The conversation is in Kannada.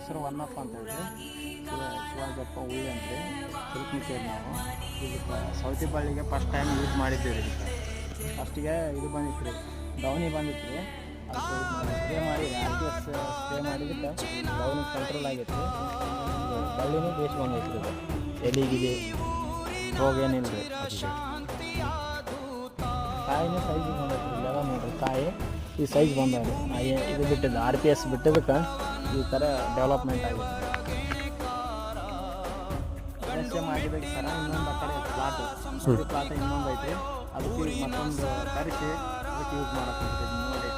ಹೆಸರು ಒನ್ನಪ್ಪ ಅಂತ ಹೇಳಿದ್ರೆ. ಶಿವ ಶಿವಾಜಪ್ಪ ಉಳಿ ಅಂದರೆ ತಿರುಪತಿಗೆ ನಾವು. ಇದಕ್ಕೆ ಸೌತಿ ಬಳ್ಳಿಗೆ ಫಸ್ಟ್ ಟೈಮ್ ಯೂಸ್ ಮಾಡಿದ್ದೀವಿ ರೀ ಇದಕ್ಕೆ ಫಸ್ಟಿಗೆ ಇದು ಬಂದಿತ್ತು ರೀ ಡೌನಿ ಬಂದಿತ್ತು ರೀ ಅದು ಸ್ಪ್ರೇ ಮಾಡಿ ಆರ್ ಟಿ ಎಸ್ ಸ್ಪ್ರೇ ಮಾಡಿದ್ದಕ್ಕೆ ಡೌನಿ ಕಂಟ್ರೋಲ್ ಆಗಿತ್ತು. ಬಳ್ಳಿನೂ ಬೇಸ್ ಬಂದೈತೆ ರೀ ಇದು ಎಲಿಗಿದೆ ರೋಗ ಏನಿಲ್ಲ ರೀ ಕಾಯಿನೂ ಸೈಜ್ ಬಂದೈತೆ ಇಲ್ಲೆಲ್ಲ ನೋಡ್ರಿ, ಕಾಯಿ ಈ ಸೈಜ್ ಬಂದವ್ರಿ ಇದು ಬಿಟ್ಟಿದ್ದು ಆರ್ ಪಿ ಎಸ್ ಬಿಟ್ಟಿದ್ದಕ್ಕೆ ಈ ಥರ ಡೆವಲಪ್ಮೆಂಟ್ ಆಗಿದೆ. ಸಮಸ್ಯೆ ಮಾಡಿದಾಗ ಸರ ಇನ್ನೊಂದು ಆ ಕಡೆ ಪ್ಲಾಟ್ ಪ್ಲಾಟ್ ಇನ್ನೊಂದು ಐತೆ. ಅದಕ್ಕೆ ಈಗ ಮತ್ತೊಂದು ಕರೆಸಿ ಅದಕ್ಕೆ ಯೂಸ್ ಮಾಡಕ್ಕೆ ನೋಡಿ.